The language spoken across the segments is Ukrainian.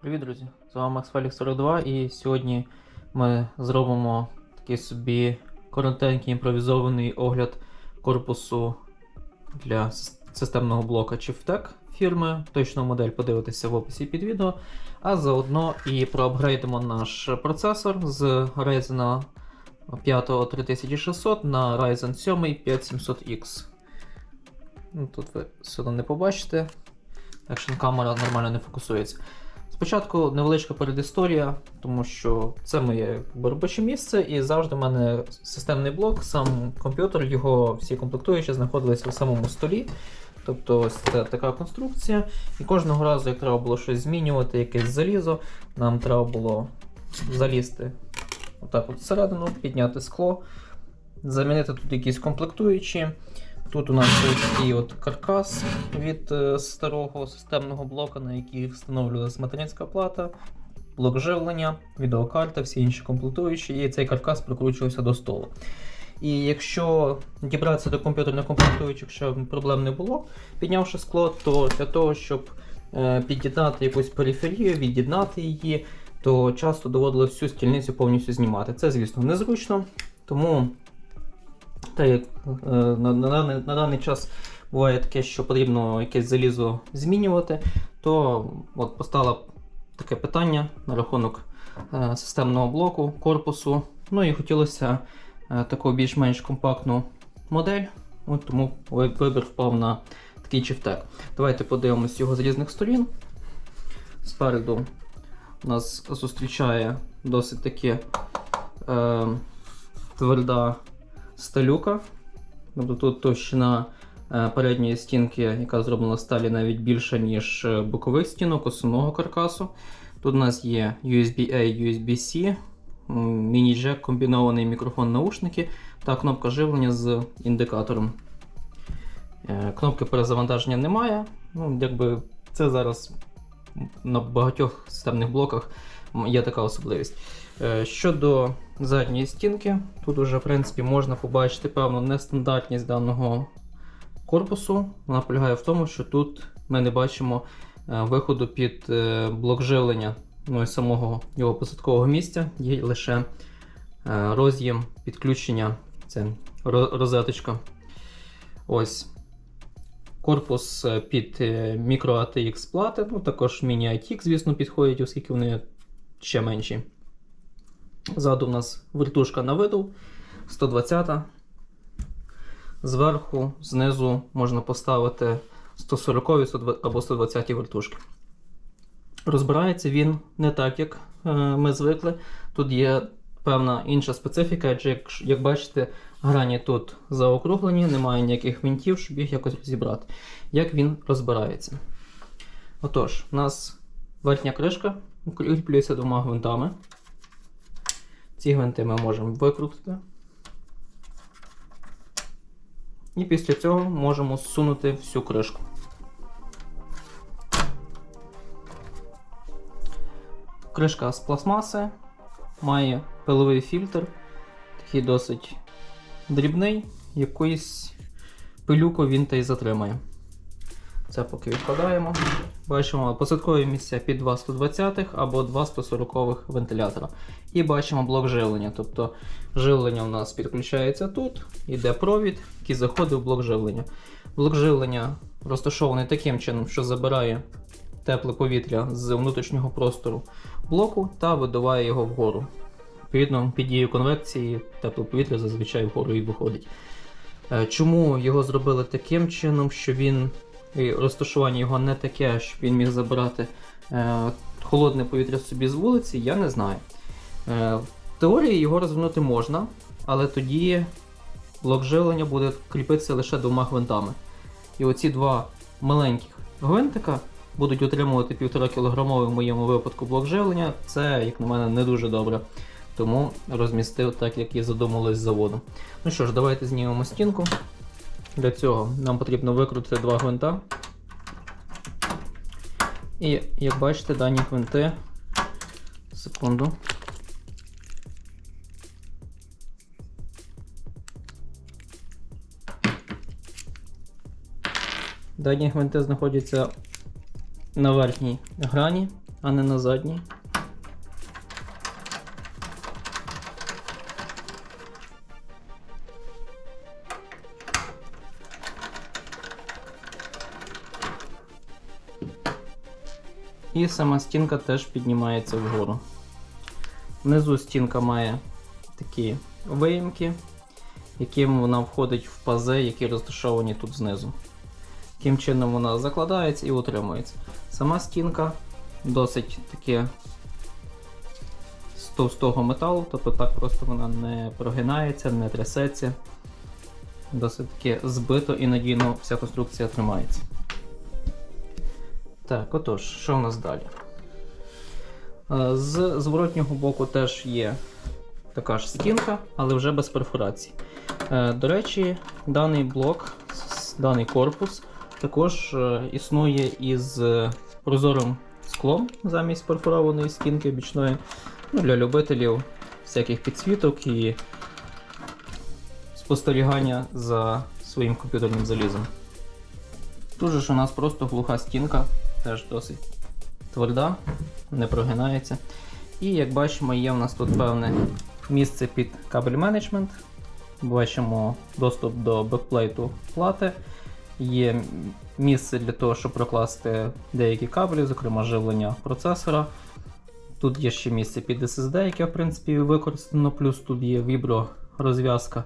Привіт, друзі! З вами Макс 42 і сьогодні ми зробимо такий собі коротенький імпровізований огляд корпусу для системного блока Chieftec фірми. Точну модель подивитися в описі під відео. А заодно і проапгрейдимо наш процесор з Ryzen 5 3600 на Ryzen 7 5700X. Ну, Тут ви сюди не побачите. Екшн камера нормально не фокусується. Спочатку невеличка передісторія, тому що це моє робоче місце, і завжди в мене системний блок, сам комп'ютер, його всі комплектуючі знаходилися в самому столі. Тобто ось це така конструкція. І кожного разу, як треба було щось змінювати, якесь залізо, нам треба було залізти отак от всередину, підняти скло, замінити тут якісь комплектуючі. Тут у нас ось такий от каркас від е, старого системного блока, на який встановлювалася материнська плата, блок живлення, відеокарта, всі інші комплектуючі, і цей каркас прикручувався до столу. І якщо дібратися до комп'ютерних комплектуючих, щоб проблем не було, піднявши скло, то для того, щоб е, під'єднати якусь периферію, від'єднати її, то часто доводилося всю стільницю повністю знімати. Це, звісно, незручно, тому та як е, на, на, даний, на даний час буває таке, що потрібно якесь залізо змінювати, то от постало таке питання на рахунок е, системного блоку, корпусу. Ну і хотілося е, таку більш-менш компактну модель, от тому вибір впав на такий чифтек. Давайте подивимось його з різних сторін. Спереду нас зустрічає досить таки е, тверда сталюка. Тобто тут товщина е, передньої стінки, яка зроблена з сталі, навіть більша, ніж е, бокових стінок основного каркасу. Тут у нас є USB-A, USB-C, міні-джек, комбінований мікрофон наушники та кнопка живлення з індикатором. Е, Кнопки перезавантаження немає. Ну, якби це зараз на багатьох системних блоках є така особливість. Е, Щодо задньої стінки, тут уже в принципі можна побачити певну нестандартність даного корпусу. Вона полягає в тому, що тут ми не бачимо е, виходу під е, блок живлення ну, і самого його посадкового місця. Є лише роз'єм підключення, це розеточка. Ось. Корпус під мікро ATX плати, ну також міні-ATX, звісно, підходять, оскільки вони ще менші. Ззаду у нас вертушка на виду 120. Зверху, знизу можна поставити 140 120 або 120 вертушки. Розбирається він не так, як е, ми звикли. Тут є певна інша специфіка, адже як, бачите, грані тут заокруглені, немає ніяких винтів, щоб їх якось розібрати. Як він розбирається? Отож, у нас верхня кришка кріплюється двома гвинтами. Ці гвинти ми можемо викрутити. І після цього можемо зсунути всю кришку. Кришка з пластмаси має пиловий фільтр, такий досить дрібний, якоїсь пилюку він та й затримає. Це поки відкладаємо. Бачимо посадкові місця під 2 120 або 2 140 вентилятора. І бачимо блок живлення. Тобто живлення у нас підключається тут, йде провід, який заходить в блок живлення. Блок живлення розташований таким чином, що забирає тепле повітря з внутрішнього простору блоку та видуває його вгору. Відповідно, під дією конвекції тепле повітря зазвичай вгору і виходить. Е, Чому його зробили таким чином, що він розташування його не таке, щоб він міг забирати е, холодне повітря собі з вулиці, я не знаю. Е, в теорії його розвернути можна, але тоді блок живлення буде кріпитися лише двома гвинтами. І оці два маленьких гвинтика будуть утримувати 1,5 кг в моєму випадку блок живлення. Це, як на мене, не дуже добре. Тому розмістив так, як і задумалось з заводу. Ну що ж, давайте знімемо стінку. Для цього нам потрібно викрутити два гвинта. І як бачите, дані гвинти. Секунду. Дані гвинти знаходяться на верхній грані а не на задній. І сама стінка теж піднімається вгору. Внизу стінка має такі виїмки, яким вона входить в пази, які розташовані тут знизу. Таким чином вона закладається і утримується. Сама стінка досить таки з товстого металу, тобто так просто вона не прогинається, не трясеться. Досить таки збито і надійно вся конструкція тримається. Так, отож, що в нас далі? Е, З зворотнього боку теж є така ж стінка, але вже без перфорацій. Е, До речі, даний блок, даний корпус також е, існує із прозорим склом замість перфорованої стінки бічної ну, для любителів всяких підсвіток і спостерігання за своїм комп'ютерним залізом. Тут же ж у нас просто глуха стінка, теж досить тверда, не прогинається. І як бачимо, є в нас тут певне місце під кабель менеджмент. Бачимо доступ до бекплейту плати. Є місце для того, щоб прокласти деякі кабелі, зокрема живлення процесора. Тут є ще місце під SSD, яке в принципі використано, плюс тут є вібро розв'язка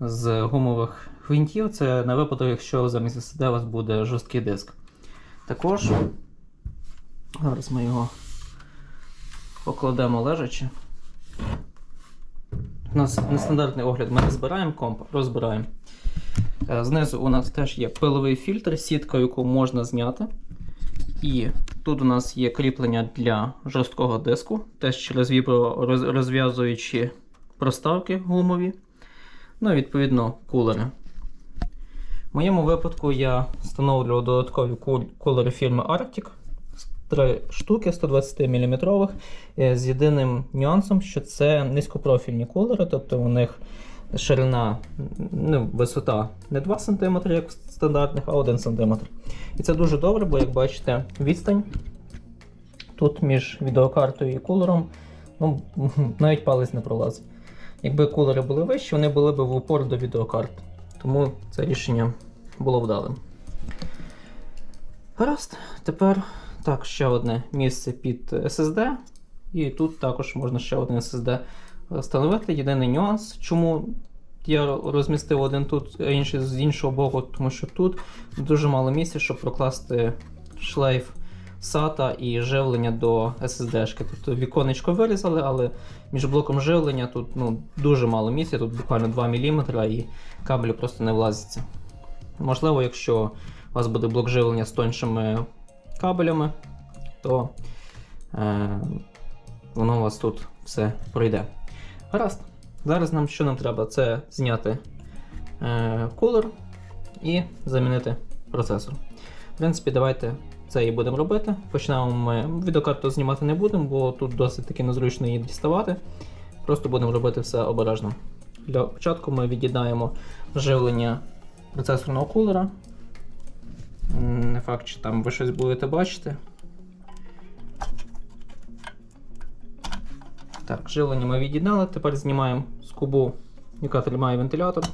з гумових гвинтів. Це на випадок, якщо замість SSD у вас буде жорсткий диск. Також зараз ми його покладемо лежачи. У нас нестандартний огляд, ми не збираємо комп, розбираємо. Е, Знизу у нас теж є пиловий фільтр, сітка, яку можна зняти. І тут у нас є кріплення для жорсткого диску, теж через вібро роз- розв'язуючі проставки гумові. Ну і відповідно кулери. В моєму випадку я встановлював додаткові кул- кулери фірми Arctic. Три штуки 120 мм з єдиним нюансом, що це низькопрофільні кулери, тобто у них ширина, ну, висота не 2 см, як в стандартних, а 1 см. І це дуже добре, бо як бачите, відстань тут між відеокартою і кулером ну, навіть палець не пролазить. Якби кулери були вищі, вони були б в упор до відеокарт. Тому це рішення було вдалим. Гаразд, тепер так, ще одне місце під SSD. І тут також можна ще один SSD встановити. Єдиний нюанс, чому я розмістив один тут, а інший з іншого боку, тому що тут дуже мало місця, щоб прокласти шлейф SATA і живлення до SSD. шки Тобто віконечко вирізали, але між блоком живлення тут ну, дуже мало місця, тут буквально 2 мм і кабелі просто не влазиться. Можливо, якщо у вас буде блок живлення з тоншими кабелями, то е, воно у вас тут все пройде. Гаразд. Зараз нам що нам треба? Це зняти е, кулер і замінити процесор. В принципі, давайте це і будемо робити. Почнемо ми відеокарту знімати не будемо, бо тут досить таки незручно її діставати. Просто будемо робити все обережно. Для початку ми від'єднаємо живлення процесорного кулера. Не факт, чи там ви щось будете бачити. Так, жилення ми від'єднали, тепер знімаємо скобу, яка тримає вентилятор.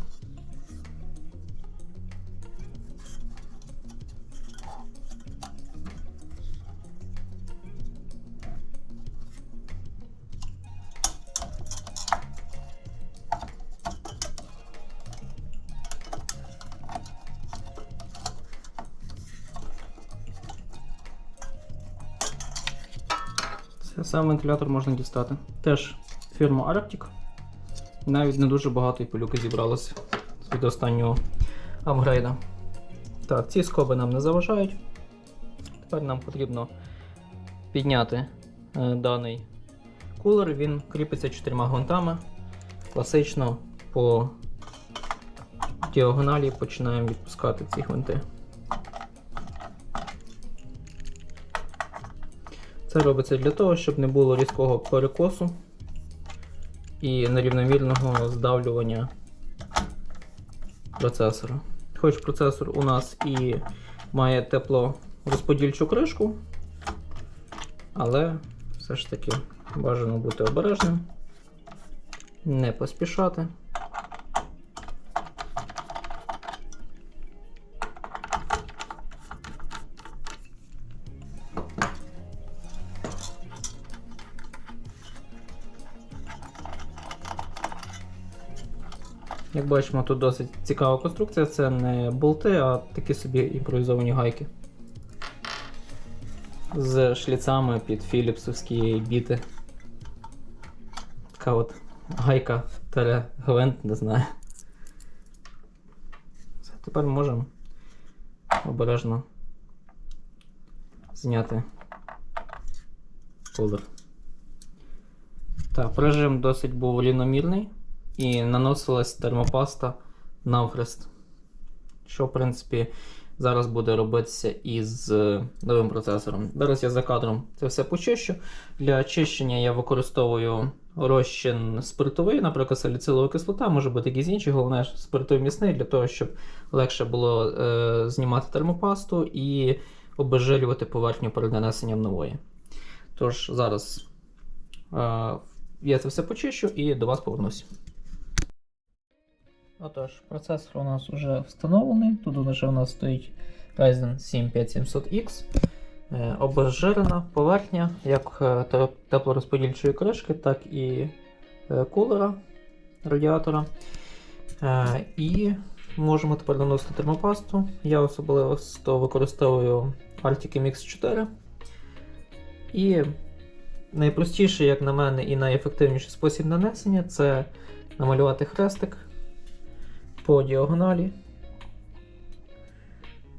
Сам вентилятор можна дістати. Теж фірма Arctic. Навіть не дуже багато і пилюки зібралося від останнього апгрейда. Так, ці скоби нам не заважають. Тепер нам потрібно підняти е, даний кулер. Він кріпиться чотирма гвинтами. Класично по діагоналі починаємо відпускати ці гвинти. Це робиться для того, щоб не було різкого перекосу і нерівномірного здавлювання процесора. Хоч процесор у нас і має теплорозподільчу кришку, Але все ж таки бажано бути обережним, не поспішати. Бачимо, тут досить цікава конструкція. Це не болти, а такі собі імпровізовані гайки. З шліцами під філіпсовські біти. Така от гайка тере гвинт, не знаю. Все, тепер можемо обережно зняти колір. Так, прижим досить був рівномірний і наносилась термопаста навхрест. Що, в принципі, зараз буде робитися із е, новим процесором. Зараз я за кадром це все почищу. Для очищення я використовую розчин спиртовий, наприклад, саліцилова кислота, може бути якийсь інший, головне спиртовий міцний, для того, щоб легше було е, знімати термопасту і обезжирювати поверхню перед нанесенням нової. Тож, зараз е, я це все почищу і до вас повернусь. Отож, процесор у нас вже встановлений. Тут вже у нас стоїть Ryzen 7 5700X. Е, Обезжирена поверхня як е, теплорозподільчої кришки, так і е, кулера радіатора. Е, І можемо тепер наносити термопасту. Я особливо використовую Arctic MX 4. І найпростіший, як на мене, і найефективніший спосіб нанесення це намалювати хрестик по діагоналі.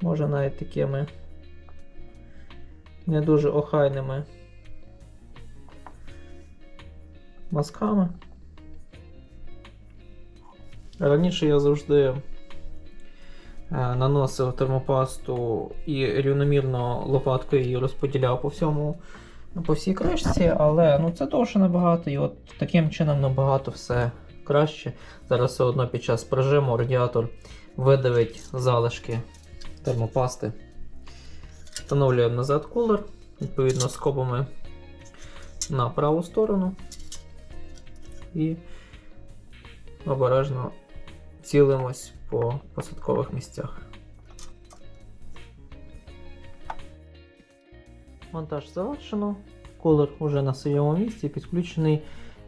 Може навіть такими не дуже охайними мазками. Раніше я завжди е, наносив термопасту і рівномірно лопаткою її розподіляв по всьому, по всій кришці, але ну, це довше набагато, і от таким чином набагато все краще. Зараз все одно під час прижиму радіатор видавить залишки термопасти. Встановлюємо назад кулер, відповідно скобами на праву сторону і обережно цілимось по посадкових місцях. Монтаж завершено. Кулер вже на своєму місці підключений.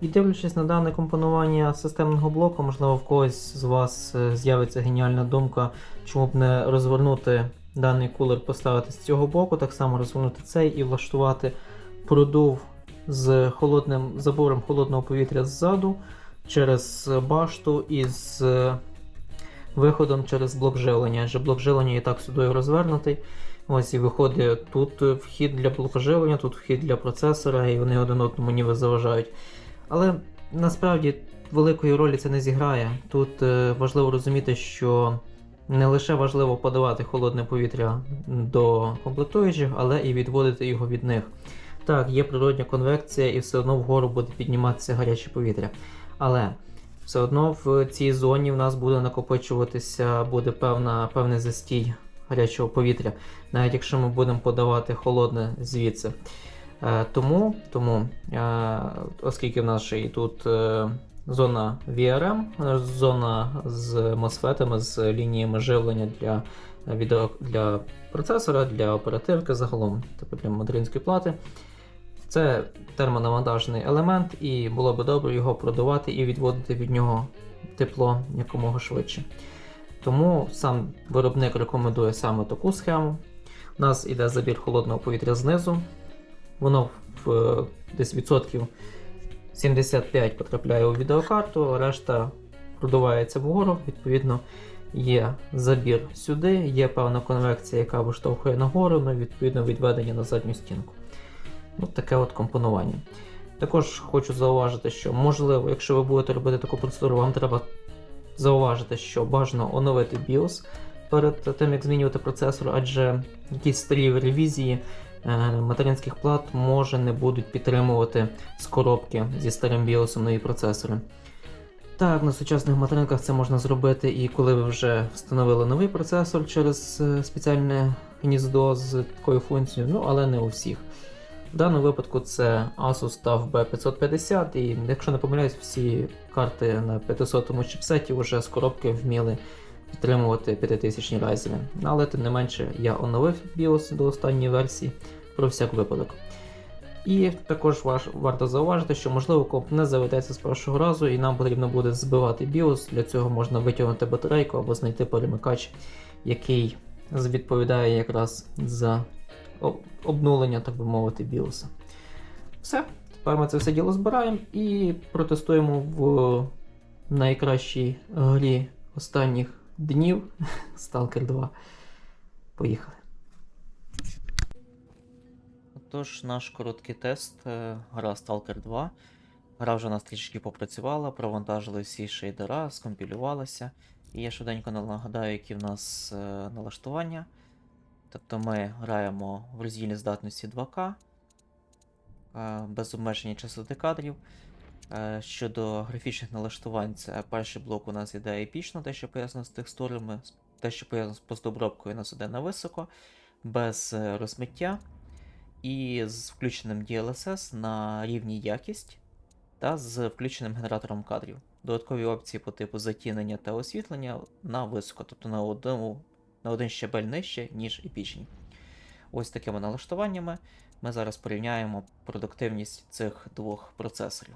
І дивлячись на дане компонування системного блоку, можливо, в когось з вас е, з'явиться геніальна думка, чому б не розвернути даний кулер, поставити з цього боку, так само розвернути цей і влаштувати продув з холодним забором холодного повітря ззаду через башту і з е, виходом через блок живлення. Адже блок живлення і так сюди розвернутий. Ось і виходить тут вхід для блоку живлення, тут вхід для процесора, і вони один одному ніби заважають. Але насправді великої ролі це не зіграє. Тут е, важливо розуміти, що не лише важливо подавати холодне повітря до комплектуючих, але і відводити його від них. Так, є природня конвекція, і все одно вгору буде підніматися гаряче повітря. Але все одно в цій зоні в нас буде накопичуватися, буде певна, певний застій гарячого повітря, навіть якщо ми будемо подавати холодне звідси. Е, Тому, тому е, оскільки в нас ще і тут е, зона VRM, зона з мосфетами, з лініями живлення для, відео, для процесора, для оперативки загалом, тобто для материнської плати. Це термонавантажений елемент, і було би добре його продавати і відводити від нього тепло якомога швидше. Тому сам виробник рекомендує саме таку схему. У нас іде забір холодного повітря знизу. Воно в е, десь відсотків 75 потрапляє у відеокарту, решта продувається вгору. Відповідно, є забір сюди, є певна конвекція, яка виштовхує нагору, ну і відповідно відведення на задню стінку. От таке от компонування. Також хочу зауважити, що можливо, якщо ви будете робити таку процедуру, вам треба зауважити, що бажано оновити BIOS перед тим, як змінювати процесор, адже якісь старі ревізії материнських плат може не будуть підтримувати з коробки зі старим BIOS нові процесори. Так, на сучасних материнках це можна зробити і коли ви вже встановили новий процесор через е, спеціальне гніздо з такою функцією, ну але не у всіх. В даному випадку це Asus TUF B550, і якщо не помиляюсь, всі карти на 500 чіпсеті вже з коробки вміли підтримувати 5000 райзери. Але тим не менше я оновив BIOS до останньої версії про всяк випадок. І також варто зауважити, що можливо комп не заведеться з першого разу, і нам потрібно буде збивати BIOS. Для цього можна витягнути батарейку або знайти перемикач, який відповідає якраз за обнулення, так би мовити, BIOS. Все, тепер ми це все діло збираємо і протестуємо в найкращій грі останніх днів Stalker 2. Поїхали. Тож, наш короткий тест, е, гра Stalker 2. Гра вже у нас трішки попрацювала, провантажили всі шейдера, скомпілювалася. І я швиденько нагадаю, які в нас е, налаштування. Тобто ми граємо в роздільній здатності 2К, е, без обмеження частоти кадрів. Е, Щодо графічних налаштувань, це перший блок у нас іде епічно, те, що пов'язано з текстурами, те, що пов'язано з постобробкою, у нас іде на високо, без е, розмиття і з включеним DLSS на рівні якість та з включеним генератором кадрів. Додаткові опції по типу затінення та освітлення на високо, тобто на, одному, на один щебель нижче, ніж епічні. Ось такими налаштуваннями ми зараз порівняємо продуктивність цих двох процесорів.